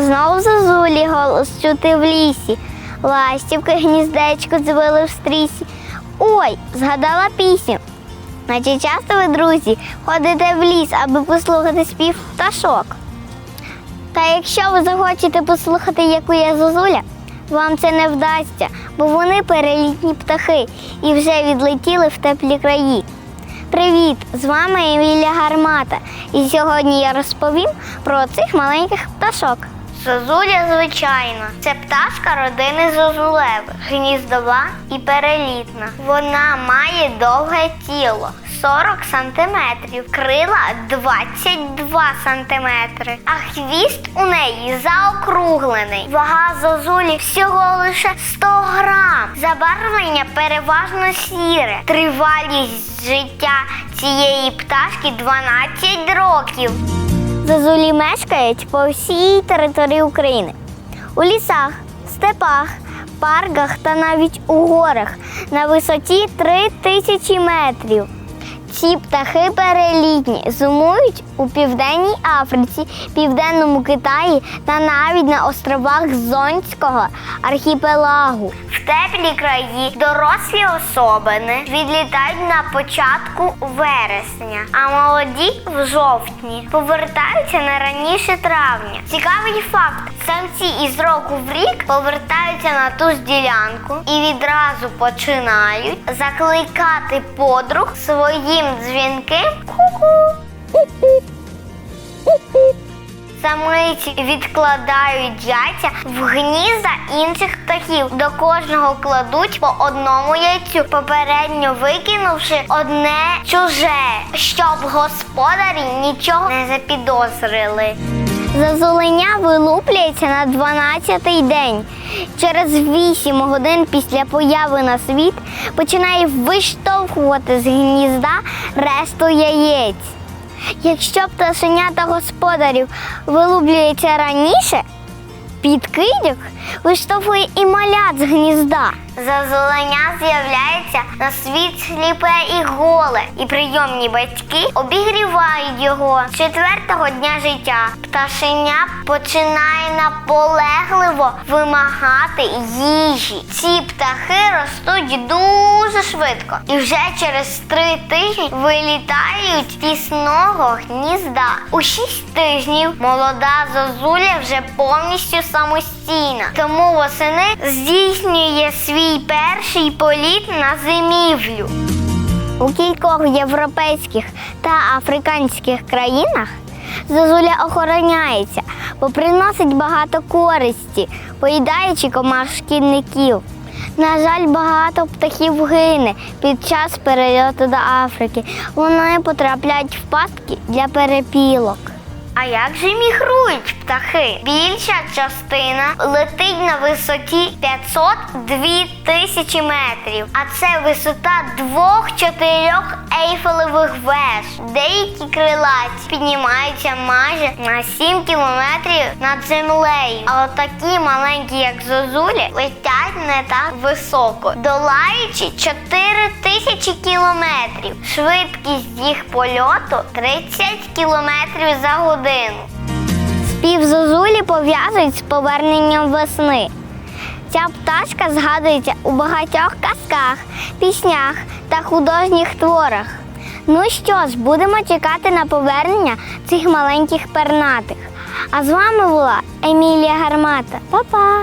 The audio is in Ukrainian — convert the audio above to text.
Знов зозулі голос чути в лісі. Ластівки гніздечко звели в стрісі. Ой, згадала пісню. Наче часто ви, друзі, ходите в ліс, аби послухати спів пташок. Та якщо ви захочете послухати, яку є зозуля, вам це не вдасться, бо вони перелітні птахи і вже відлетіли в теплі краї. Привіт! З вами Емілія Гармата. І сьогодні я розповім про цих маленьких пташок. Зозуля звичайна. Це пташка родини зозулевих, гніздова і перелітна. Вона має довге тіло 40 сантиметрів, крила 22 сантиметри, а хвіст у неї заокруглений. Вага зозулі всього лише 100 грам. Забарвлення переважно сіре. Тривалість життя цієї пташки 12 років. Зозулі мешкають по всій території України. У лісах, степах, парках та навіть у горах на висоті 3000 тисячі метрів. Ці птахи перелітні, зимують у Південній Африці, Південному Китаї та навіть на островах Зонського архіпелагу. В теплі краї дорослі особини відлітають на початку вересня, а молоді в жовтні повертаються не раніше травня. Цікавий факт: самці із року в рік повертаються на ту ж ділянку і відразу починають закликати подруг своїм дзвінким ку-ку. Самиці відкладають яйця в гнізда інших птахів. До кожного кладуть по одному яйцю, попередньо викинувши одне чуже, щоб господарі нічого не запідозрили. Зазулення вилуплюється на 12-й день. Через 8 годин після появи на світ починає виштовхувати з гнізда решту яєць. Якщо пташенята господарів вилуплюється раніше, підкидьок виштовхує і малят з гнізда. Зазулення з'являється на світ сліпе і голе, і прийомні батьки обігрівають його. Четвертого дня життя пташеня починає наполегливо вимагати їжі. Ці птахи ростуть дуже швидко і вже через три тижні вилітають з тісного гнізда. У шість тижнів молода зозуля вже повністю самостійна, тому восени здійснює свій перший політ на зимівлю. У кількох європейських та африканських країнах зозуля охороняється, бо приносить багато користі, поїдаючи комах шкідників. На жаль, багато птахів гине під час перельоту до Африки. Вони потрапляють в пастки для перепілок. А як же мігрують птахи? Більша частина летить на висоті 500-2 тисячі метрів, а це висота двох-чотирьох ейфелевих веж. Деякі крилаті піднімаються майже на 7 кілометрів над землею. А от такі маленькі, як зозулі, летять не так високо, долаючи 4 тисячі кілометрів. Швидкість їх польоту 30 кілометрів за годину. Спів зозулі пов'язують з поверненням весни. Ця пташка згадується у багатьох казках, піснях та художніх творах. Ну що ж, будемо чекати на повернення цих маленьких пернатих. А з вами була Емілія Гармата. Па-па!